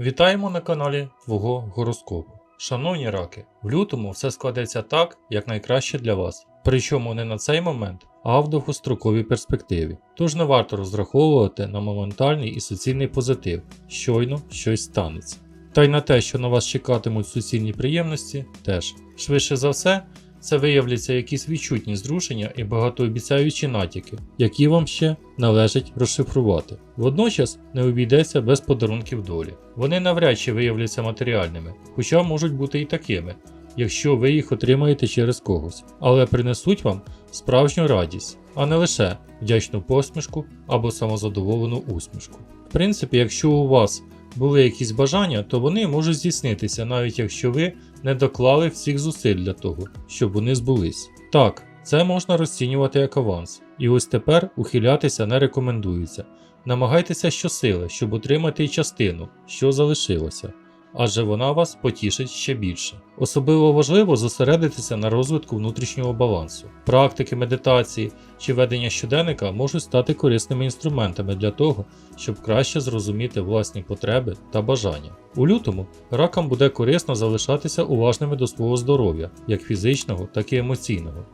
Вітаємо на каналі Твого гороскопу. Шановні раки, в лютому все складеться так, як найкраще для вас. Причому не на цей момент, а в довгостроковій перспективі. Тож не варто розраховувати на моментальний і суцільний позитив, щойно щось станеться. Та й на те, що на вас чекатимуть суцільні приємності, теж. Швидше за все, це виявляться якісь відчутні зрушення і багатообіцяючі натяки, які вам ще належить розшифрувати. Водночас не обійдеться без подарунків долі. Вони навряд чи виявляться матеріальними, хоча можуть бути і такими, якщо ви їх отримаєте через когось, але принесуть вам справжню радість, а не лише вдячну посмішку або самозадоволену усмішку. В принципі, якщо у вас були якісь бажання, то вони можуть здійснитися, навіть якщо ви не доклали всіх зусиль для того, щоб вони збулись. Так, це можна розцінювати як аванс, і ось тепер ухилятися не рекомендується. Намагайтеся щосили, щоб отримати й частину, що залишилося, адже вона вас потішить ще більше. Особливо важливо зосередитися на розвитку внутрішнього балансу. Практики медитації чи ведення щоденника можуть стати корисними інструментами для того, щоб краще зрозуміти власні потреби та бажання. У лютому ракам буде корисно залишатися уважними до свого здоров'я, як фізичного, так і емоційного.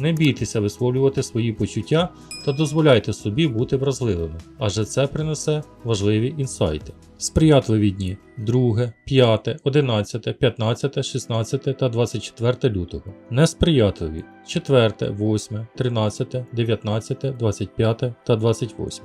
Не бійтеся висловлювати свої почуття та дозволяйте собі бути вразливими, адже це принесе важливі інсайти. Сприятливі дні 2, 5, 11, 15, 16 та 24 лютого. Несприятливі 4, 8, 13, 19, 25 та 28.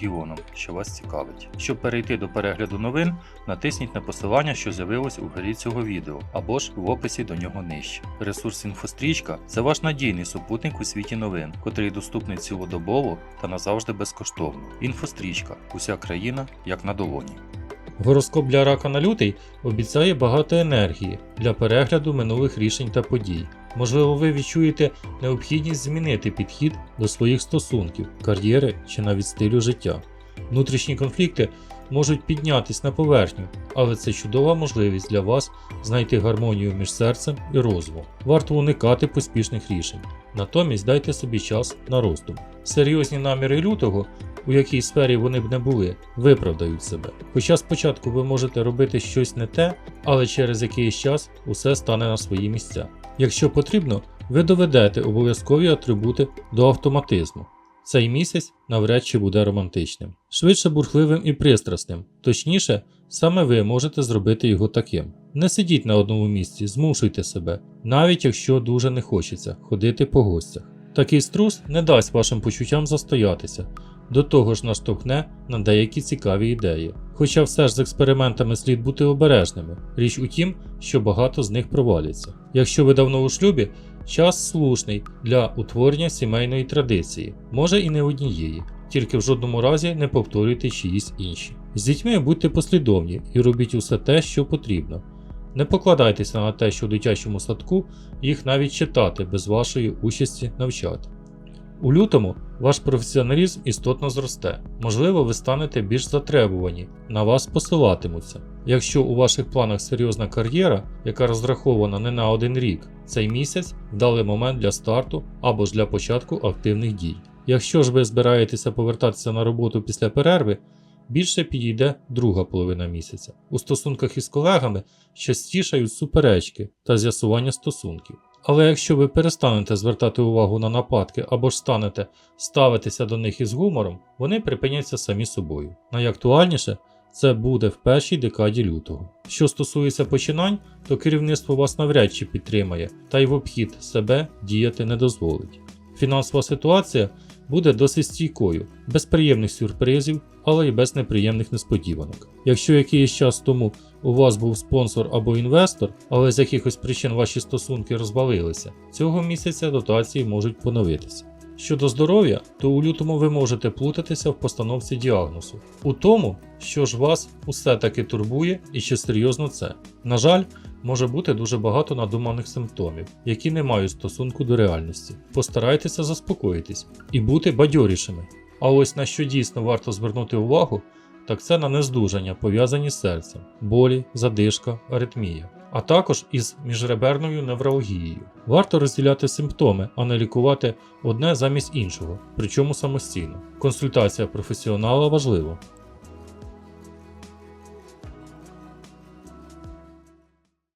регіоном, що вас цікавить. Щоб перейти до перегляду новин, натисніть на посилання, що з'явилось у горі цього відео, або ж в описі до нього нижче. Ресурс інфострічка це ваш надійний супутник у світі новин, котрий доступний цілодобово та назавжди безкоштовно. Інфострічка уся країна як на долоні. Гороскоп для рака на лютий обіцяє багато енергії для перегляду минулих рішень та подій. Можливо, ви відчуєте необхідність змінити підхід до своїх стосунків, кар'єри чи навіть стилю життя. Внутрішні конфлікти можуть піднятись на поверхню, але це чудова можливість для вас знайти гармонію між серцем і розумом. Варто уникати поспішних рішень. Натомість дайте собі час на роздум. Серйозні наміри лютого у якій сфері вони б не були, виправдають себе. Хоча спочатку ви можете робити щось не те, але через якийсь час усе стане на свої місця. Якщо потрібно, ви доведете обов'язкові атрибути до автоматизму. Цей місяць навряд чи буде романтичним, швидше бурхливим і пристрасним, точніше, саме ви можете зробити його таким. Не сидіть на одному місці, змушуйте себе, навіть якщо дуже не хочеться ходити по гостях. Такий струс не дасть вашим почуттям застоятися, до того ж наштовхне на деякі цікаві ідеї. Хоча все ж з експериментами слід бути обережними. Річ у тім, що багато з них проваляться. Якщо ви давно у шлюбі, час слушний для утворення сімейної традиції, може і не однієї, тільки в жодному разі не повторюйте чиїсь інші. З дітьми будьте послідовні і робіть усе те, що потрібно. Не покладайтеся на те, що в дитячому садку їх навіть читати без вашої участі навчати. У лютому ваш професіоналізм істотно зросте. Можливо, ви станете більш затребувані, на вас посилатимуться. Якщо у ваших планах серйозна кар'єра, яка розрахована не на один рік, цей місяць вдалий момент для старту або ж для початку активних дій. Якщо ж ви збираєтеся повертатися на роботу після перерви, більше підійде друга половина місяця. У стосунках із колегами частішають суперечки та з'ясування стосунків. Але якщо ви перестанете звертати увагу на нападки або ж станете ставитися до них із гумором, вони припиняться самі собою. Найактуальніше це буде в першій декаді лютого. Що стосується починань, то керівництво вас навряд чи підтримає, та й в обхід себе діяти не дозволить. Фінансова ситуація буде досить стійкою, без приємних сюрпризів, але й без неприємних несподіванок. Якщо якийсь час тому у вас був спонсор або інвестор, але з якихось причин ваші стосунки розвалилися, цього місяця дотації можуть поновитися. Щодо здоров'я, то у лютому ви можете плутатися в постановці діагнозу. У тому, що ж вас усе таки турбує і чи серйозно це. На жаль, може бути дуже багато надуманих симптомів, які не мають стосунку до реальності. Постарайтеся заспокоїтись і бути бадьорішими. А ось на що дійсно варто звернути увагу, так це на нездужання, пов'язані з серцем, болі, задишка, аритмія, а також із міжреберною невралгією. Варто розділяти симптоми, а не лікувати одне замість іншого, причому самостійно. Консультація професіонала важлива.